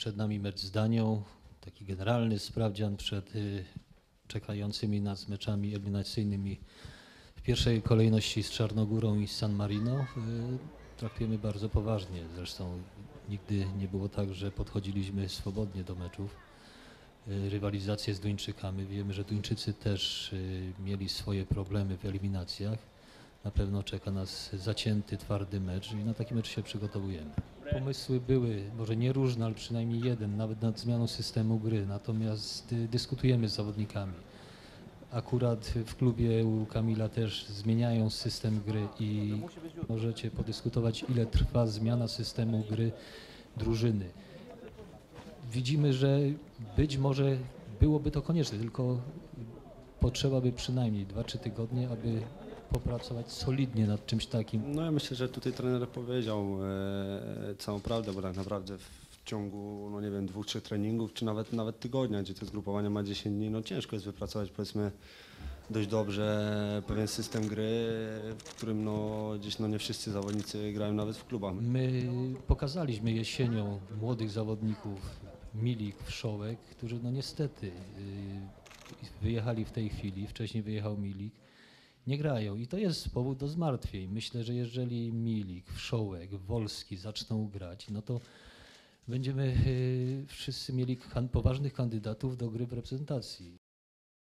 Przed nami mecz z Danią, taki generalny sprawdzian przed y, czekającymi nas meczami eliminacyjnymi w pierwszej kolejności z Czarnogórą i z San Marino. Y, Traktujemy bardzo poważnie. Zresztą nigdy nie było tak, że podchodziliśmy swobodnie do meczów. Y, Rywalizację z Duńczykami. Wiemy, że Duńczycy też mieli swoje problemy w eliminacjach. Na pewno czeka nas zacięty, twardy mecz i na taki mecz się przygotowujemy. Pomysły były, może nie różne, ale przynajmniej jeden, nawet nad zmianą systemu gry. Natomiast y, dyskutujemy z zawodnikami. Akurat w klubie u Kamila też zmieniają system gry i możecie podyskutować, ile trwa zmiana systemu gry drużyny. Widzimy, że być może byłoby to konieczne, tylko potrzeba by przynajmniej 2-3 tygodnie, aby popracować solidnie nad czymś takim. No ja myślę, że tutaj trener powiedział e, całą prawdę, bo tak naprawdę w ciągu, no nie wiem, dwóch, trzech treningów, czy nawet nawet tygodnia, gdzie to zgrupowanie ma 10 dni, no ciężko jest wypracować powiedzmy dość dobrze pewien system gry, w którym no gdzieś no nie wszyscy zawodnicy grają nawet w klubach. My pokazaliśmy jesienią młodych zawodników, Milik, Wszołek, którzy no niestety y, wyjechali w tej chwili, wcześniej wyjechał Milik, nie grają i to jest powód do zmartwień. Myślę, że jeżeli Milik, Wszołek, Wolski zaczną grać, no to będziemy y, wszyscy mieli poważnych kandydatów do gry w reprezentacji.